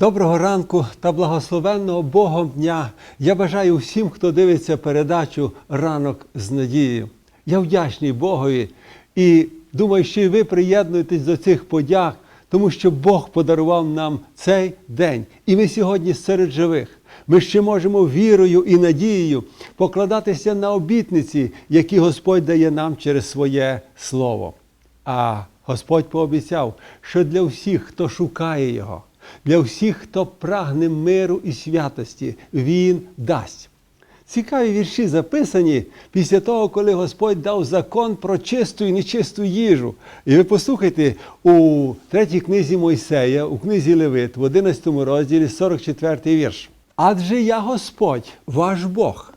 Доброго ранку та благословенного Богом дня. Я бажаю всім, хто дивиться передачу Ранок з надією. Я вдячний Богові і думаю, що і ви приєднуєтесь до цих подяк, тому що Бог подарував нам цей день. І ми сьогодні серед живих. Ми ще можемо вірою і надією покладатися на обітниці, які Господь дає нам через своє слово. А Господь пообіцяв, що для всіх, хто шукає Його, для всіх, хто прагне миру і святості, Він дасть. Цікаві вірші записані після того, коли Господь дав закон про чисту і нечисту їжу. І ви послухайте у третій книзі Мойсея, у книзі Левит, в 11 розділі 44 вірш. Адже я Господь, ваш Бог.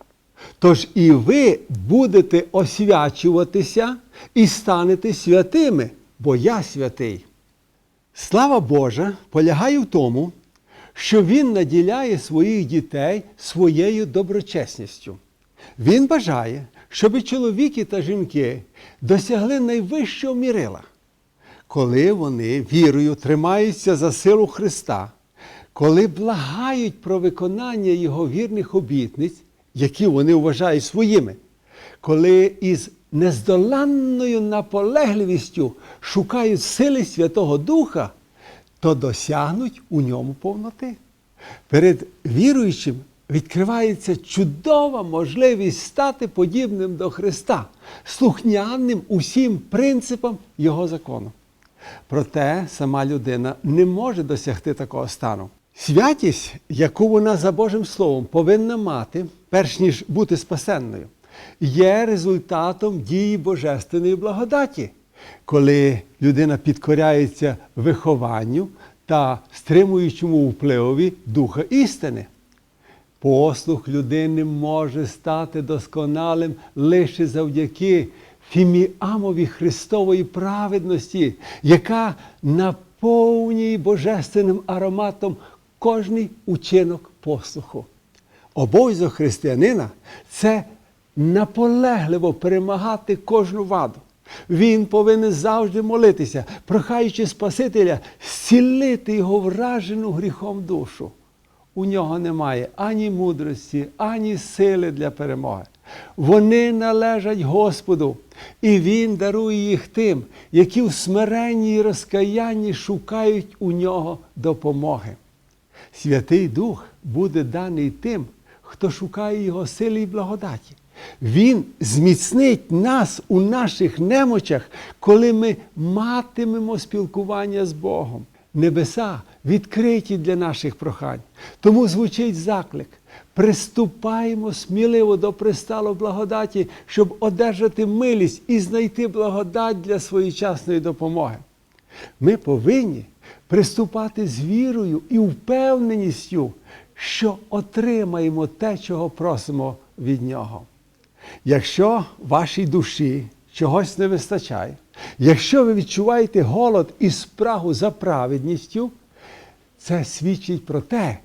Тож і ви будете освячуватися і станете святими, бо я святий. Слава Божа полягає в тому, що Він наділяє своїх дітей своєю доброчесністю. Він бажає, щоб чоловіки та жінки досягли найвищого мірила, коли вони вірою тримаються за силу Христа, коли благають про виконання Його вірних обітниць, які вони вважають своїми, коли із нездоланною наполегливістю шукають сили Святого Духа, то досягнуть у ньому повноти. Перед віруючим відкривається чудова можливість стати подібним до Христа, слухняним усім принципам Його закону. Проте сама людина не може досягти такого стану. Святість, яку вона за Божим Словом повинна мати, перш ніж бути спасенною, є результатом дії Божественної благодаті, коли людина підкоряється вихованню та стримуючому впливові Духа істини. Послух людини може стати досконалим лише завдяки фіміамові Христової праведності, яка наповнює божественним ароматом кожний учинок послуху. Обов'язок християнина це наполегливо перемагати кожну ваду. Він повинен завжди молитися, прохаючи Спасителя, зцілити його вражену гріхом душу. У нього немає ані мудрості, ані сили для перемоги. Вони належать Господу, і Він дарує їх тим, які в смиренні і розкаянні шукають у нього допомоги. Святий Дух буде даний тим, хто шукає Його сили і благодаті. Він зміцнить нас у наших немочах, коли ми матимемо спілкування з Богом. Небеса відкриті для наших прохань. Тому звучить заклик. Приступаємо сміливо до присталу благодаті, щоб одержати милість і знайти благодать для своєчасної допомоги. Ми повинні приступати з вірою і впевненістю, що отримаємо те, чого просимо від Нього. Якщо вашій душі чогось не вистачає, якщо ви відчуваєте голод і спрагу за праведністю, це свідчить про те,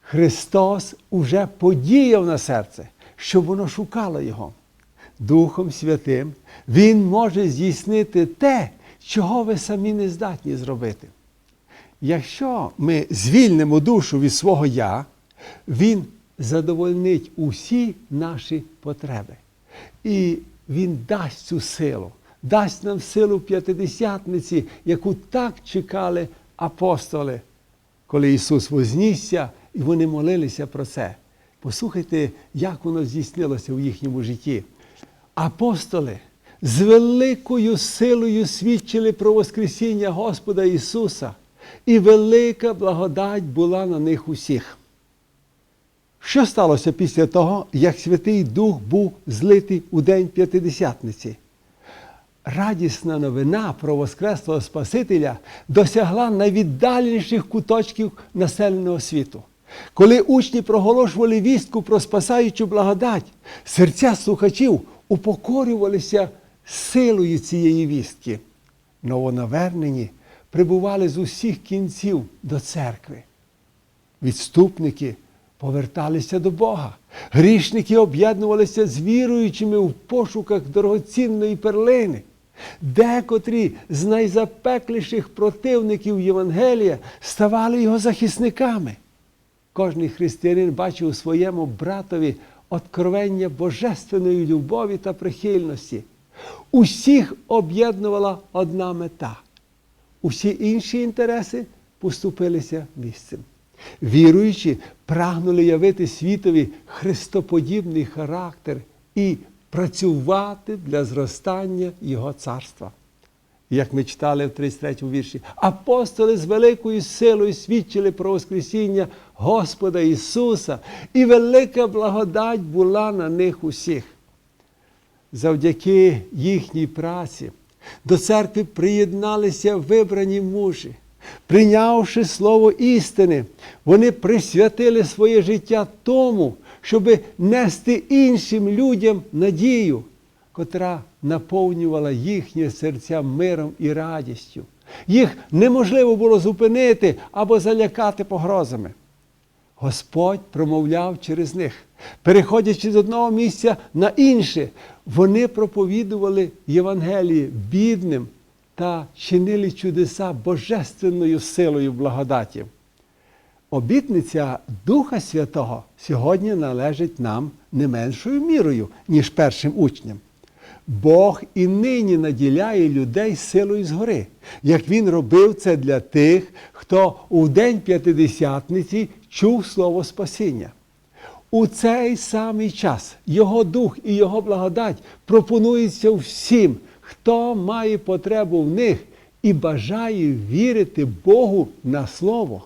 Христос уже подіяв на серце, щоб воно шукало Його. Духом Святим Він може здійснити те, чого ви самі не здатні зробити. Якщо ми звільнимо душу від свого я, Він задовольнить усі наші потреби. І Він дасть цю силу, дасть нам силу п'ятидесятниці, яку так чекали апостоли, коли Ісус вознісся, і вони молилися про це. Послухайте, як воно здійснилося в їхньому житті. Апостоли з великою силою свідчили про Воскресіння Господа Ісуса, і велика благодать була на них усіх. Що сталося після того, як Святий Дух був злитий у День П'ятидесятниці? Радісна новина про Воскреслого Спасителя досягла найвіддаленіших куточків населеного світу. Коли учні проголошували вістку про спасаючу благодать, серця слухачів упокорювалися силою цієї вістки. Новонавернені прибували з усіх кінців до церкви. Відступники поверталися до Бога. Грішники об'єднувалися з віруючими в пошуках дорогоцінної перлини. Декотрі з найзапекліших противників Євангелія ставали його захисниками. Кожний християнин бачив у своєму братові откровення божественної любові та прихильності. Усіх об'єднувала одна мета. Усі інші інтереси поступилися місцем. Віруючі прагнули явити світові христоподібний характер і працювати для зростання Його царства. Як ми читали в 33 вірші, апостоли з великою силою свідчили про Воскресіння Господа Ісуса, і велика благодать була на них усіх. Завдяки їхній праці до церкви приєдналися вибрані мужі. Прийнявши слово істини, вони присвятили своє життя тому, щоб нести іншим людям надію, котра наповнювала їхнє серця миром і радістю. Їх неможливо було зупинити або залякати погрозами. Господь промовляв через них. Переходячи з одного місця на інше, вони проповідували Євангеліє бідним та чинили чудеса божественною силою благодаті. Обітниця Духа Святого сьогодні належить нам не меншою мірою, ніж першим учням. Бог і нині наділяє людей силою згори, як Він робив це для тих, хто у День П'ятидесятниці чув слово спасіння. У цей самий час Його Дух і Його благодать пропонуються всім, хто має потребу в них і бажає вірити Богу на Слово.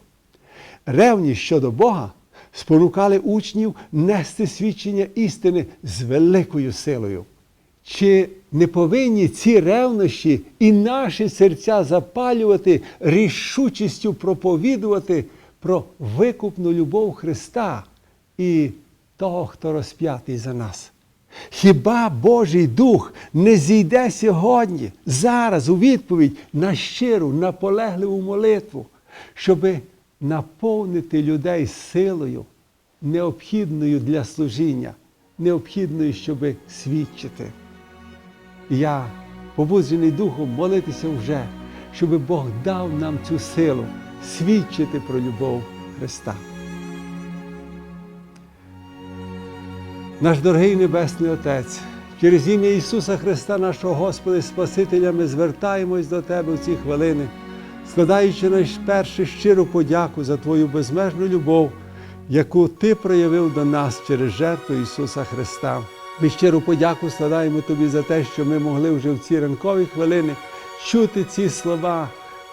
Ревність щодо Бога спонукали учнів нести свідчення істини з великою силою. Чи не повинні ці ревнощі і наші серця запалювати рішучістю проповідувати про викупну любов Христа і того, хто розп'ятий за нас? Хіба Божий Дух не зійде сьогодні, зараз у відповідь на щиру, наполегливу молитву, щоби наповнити людей силою, необхідною для служіння, необхідною, щоб свідчити? Я побуджений духом молитися вже, щоб Бог дав нам цю силу свідчити про любов Христа. Наш дорогий Небесний Отець, через ім'я Ісуса Христа, нашого Господа і Спасителя, ми звертаємось до Тебе в ці хвилини, складаючи найперше щиру подяку за Твою безмежну любов, яку Ти проявив до нас через жертву Ісуса Христа. Ми щиру подяку складаємо Тобі за те, що ми могли вже в ці ранкові хвилини чути ці слова,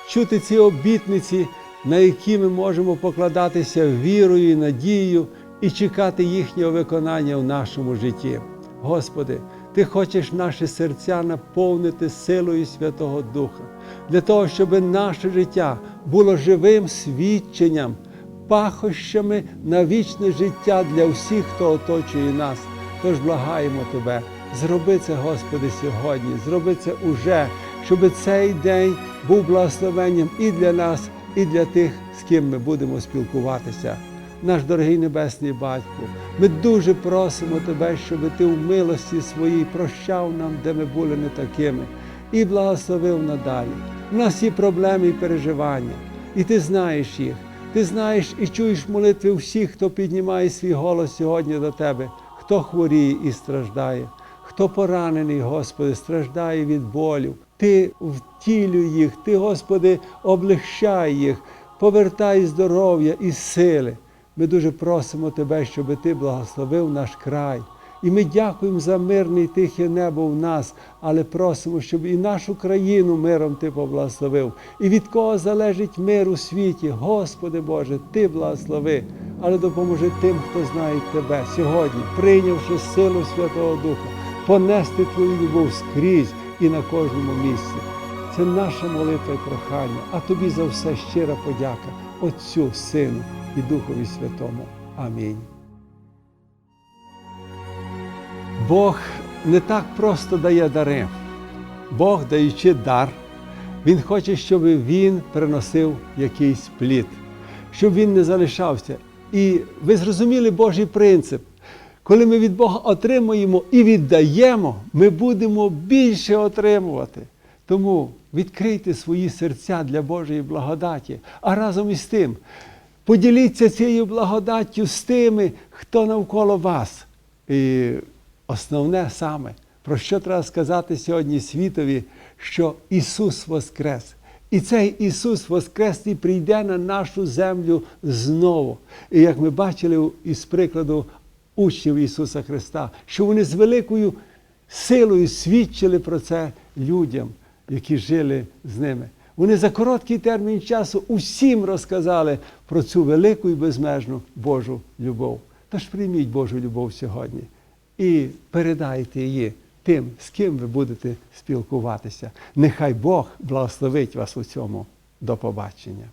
чути ці обітниці, на які ми можемо покладатися вірою і надією і чекати їхнього виконання в нашому житті. Господи, Ти хочеш наші серця наповнити силою Святого Духа, для того, щоб наше життя було живим свідченням, пахощами на вічне життя для всіх, хто оточує нас. Тож благаємо Тебе, зроби це, Господи, сьогодні, зроби це уже, щоб цей день був благословенням і для нас, і для тих, з ким ми будемо спілкуватися. Наш дорогий Небесний Батько, ми дуже просимо Тебе, щоб Ти в милості своїй прощав нам, де ми були не такими, і благословив надалі. У нас є проблеми і переживання, і Ти знаєш їх. Ти знаєш і чуєш молитви всіх, хто піднімає свій голос сьогодні до Тебе хто хворіє і страждає, хто поранений, Господи, страждає від болю. Ти втілюй їх, Ти, Господи, облегчай їх, повертай здоров'я і сили. Ми дуже просимо Тебе, щоб Ти благословив наш край. І ми дякуємо за мирне і тихе небо в нас, але просимо, щоб і нашу країну миром Ти поблагословив. І від кого залежить мир у світі, Господи Боже, Ти благослови, але допоможи тим, хто знає Тебе сьогодні, прийнявши силу Святого Духа, понести Твою любов скрізь і на кожному місці. Це наша молитва і прохання, а тобі за все щира подяка, Отцю, Сину і Духові Святому. Амінь. Бог не так просто дає дари. Бог, даючи дар, Він хоче, щоб він приносив якийсь плід, щоб він не залишався. І ви зрозуміли Божий принцип. Коли ми від Бога отримуємо і віддаємо, ми будемо більше отримувати. Тому відкрийте свої серця для Божої благодаті, а разом із тим поділіться цією благодаттю з тими, хто навколо вас. І основне саме, про що треба сказати сьогодні світові, що Ісус Воскрес. І цей Ісус Воскресний прийде на нашу землю знову. І як ми бачили із прикладу учнів Ісуса Христа, що вони з великою силою свідчили про це людям, які жили з ними. Вони за короткий термін часу усім розказали про цю велику і безмежну Божу любов. Тож прийміть Божу любов сьогодні і передайте її тим, з ким ви будете спілкуватися. Нехай Бог благословить вас у цьому. До побачення.